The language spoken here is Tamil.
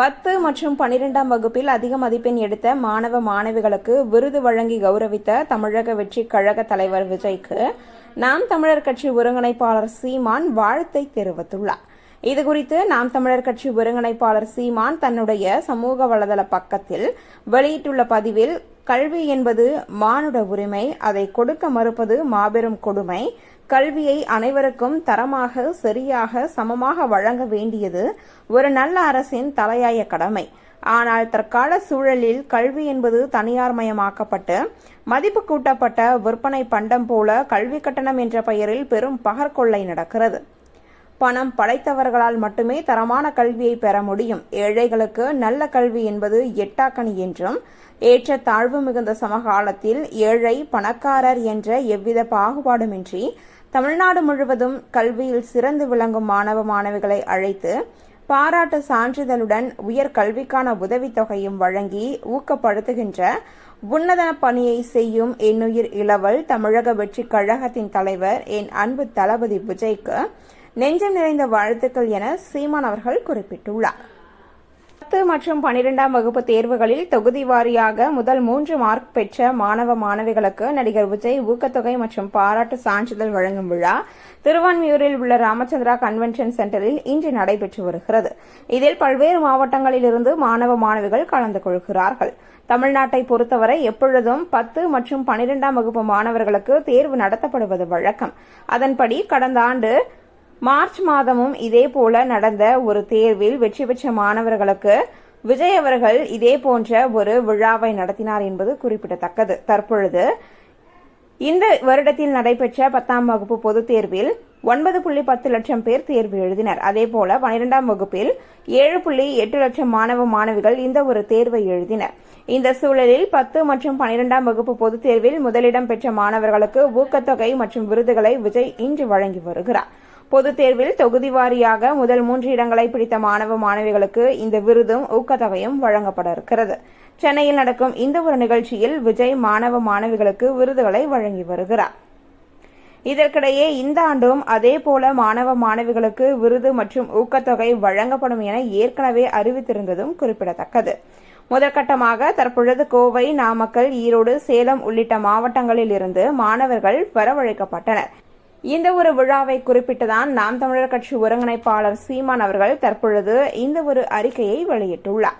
பத்து மற்றும் பனிரெண்டாம் வகுப்பில் அதிக மதிப்பெண் எடுத்த மாணவ மாணவிகளுக்கு விருது வழங்கி கௌரவித்த தமிழக வெற்றி கழக தலைவர் விஜய்க்கு நாம் தமிழர் கட்சி ஒருங்கிணைப்பாளர் சீமான் வாழ்த்தை தெரிவித்துள்ளார். இதுகுறித்து நாம் தமிழர் கட்சி ஒருங்கிணைப்பாளர் சீமான் தன்னுடைய சமூக வலைதள பக்கத்தில் வெளியிட்டுள்ள பதிவில் கல்வி என்பது மானுட உரிமை அதை கொடுக்க மறுப்பது மாபெரும் கொடுமை. கல்வியை அனைவருக்கும் தரமாக சரியாக சமமாக வழங்க வேண்டியது ஒரு நல்ல அரசின் தலையாய கடமை. ஆனால் தற்கால சூழலில் கல்வி என்பது தனியார்மயமாக்கப்பட்டு மதிப்பு கூட்டப்பட்ட விற்பனை பண்டம் போல கல்வி கட்டணம் என்ற பெயரில் பெரும் பகற்கொள்ளை நடக்கிறது. பணம் படைத்தவர்களால் மட்டுமே தரமான கல்வியை பெற முடியும். ஏழைகளுக்கு நல்ல கல்வி என்பது எட்டாக்கணி என்றும் ஏற்ற தாழ்வு மிகுந்த சமகாலத்தில் ஏழை பணக்காரர் என்ற எவ்வித பாகுபாடுமின்றி தமிழ்நாடு முழுவதும் கல்வியில் சிறந்து விளங்கும் மாணவ மாணவிகளை அழைத்து பாராட்டு சான்றிதழுடன் உயர் கல்விக்கான உதவித்தொகையும் வழங்கி ஊக்கப்படுத்துகின்ற உன்னத பணியை செய்யும் என்னுயிர் இளவல் தமிழக வெற்றி கழகத்தின் தலைவர் என் அன்பு தளபதி விஜய்க்கு நெஞ்சம் நிறைந்த வாழ்த்துக்கள் என சீமான் அவர்கள் குறிப்பிட்டுள்ளார். பத்து மற்றும் பனிரெண்டாம் வகுப்பு தேர்வுகளில் தொகுதி வாரியாக முதல் மூன்று மார்க் பெற்ற மாணவ மாணவிகளுக்கு நடிகர் விஜய் ஊக்கத்தொகை மற்றும் பாராட்டு சான்றிதழ் வழங்கும் விழா திருவான்மியூரில் உள்ள ராமச்சந்திரா கன்வென்ஷன் சென்டரில் இன்று நடைபெற்று வருகிறது. இதில் பல்வேறு மாவட்டங்களில் இருந்து மாணவ மாணவிகள் கலந்து கொள்கிறார்கள். தமிழ்நாட்டை பொறுத்தவரை எப்பொழுதும் பத்து மற்றும் பனிரெண்டாம் வகுப்பு மாணவர்களுக்கு தேர்வு நடத்தப்படுவது வழக்கம். அதன்படி கடந்த ஆண்டு மார்ச் மாதமும் இதே போல நடந்த ஒரு தேர்வில் வெற்றி பெற்ற மாணவர்களுக்கு விஜய் அவர்கள் இதே போன்ற ஒரு விழாவை நடத்தினார் என்பது குறிப்பிடத்தக்கது. தற்பொழுது இந்த வருடத்தில் நடைபெற்ற பத்தாம் வகுப்பு பொதுத் தேர்வில் ஒன்பது புள்ளி பத்து லட்சம் பேர் தேர்வு எழுதினர். அதேபோல பனிரெண்டாம் வகுப்பில் ஏழு புள்ளி எட்டு லட்சம் மாணவ மாணவிகள் இந்த ஒரு தேர்வை எழுதினர். இந்த சூழலில் பத்து மற்றும் பனிரெண்டாம் வகுப்பு பொதுத் தேர்வில் முதலிடம் பெற்ற மாணவர்களுக்கு ஊக்கத்தொகை மற்றும் விருதுகளை விஜய் இன்று வழங்கி வருகிறார். பொதுத் தேர்வில் தொகுதி வாரியாக முதல் மூன்று இடங்களை பிடித்த மாணவ மாணவிகளுக்கு இந்த விருதும் ஊக்கத்தொகையும் வழங்கப்பட இருக்கிறது. சென்னையில் நடக்கும் இந்த ஒரு நிகழ்ச்சியில் விஜய் மாணவ மாணவிகளுக்கு விருதுகளை வழங்கி வருகிறார். இதற்கிடையே இந்த ஆண்டும் அதே போல மாணவ மாணவிகளுக்கு விருது மற்றும் ஊக்கத்தொகை வழங்கப்படும் என ஏற்கனவே அறிவித்திருந்ததும் குறிப்பிடத்தக்கது. முதற்கட்டமாக தற்பொழுது கோவை நாமக்கல் ஈரோடு சேலம் உள்ளிட்ட மாவட்டங்களில் இருந்து மாணவர்கள் வரவழைக்கப்பட்டனர். இந்த ஒரு விழாவை குறிப்பிட்டுதான் நாம் தமிழர் கட்சி ஒருங்கிணைப்பாளர் சீமான் அவர்கள் தற்பொழுது இந்த ஒரு அறிக்கையை வெளியிட்டுள்ளார்.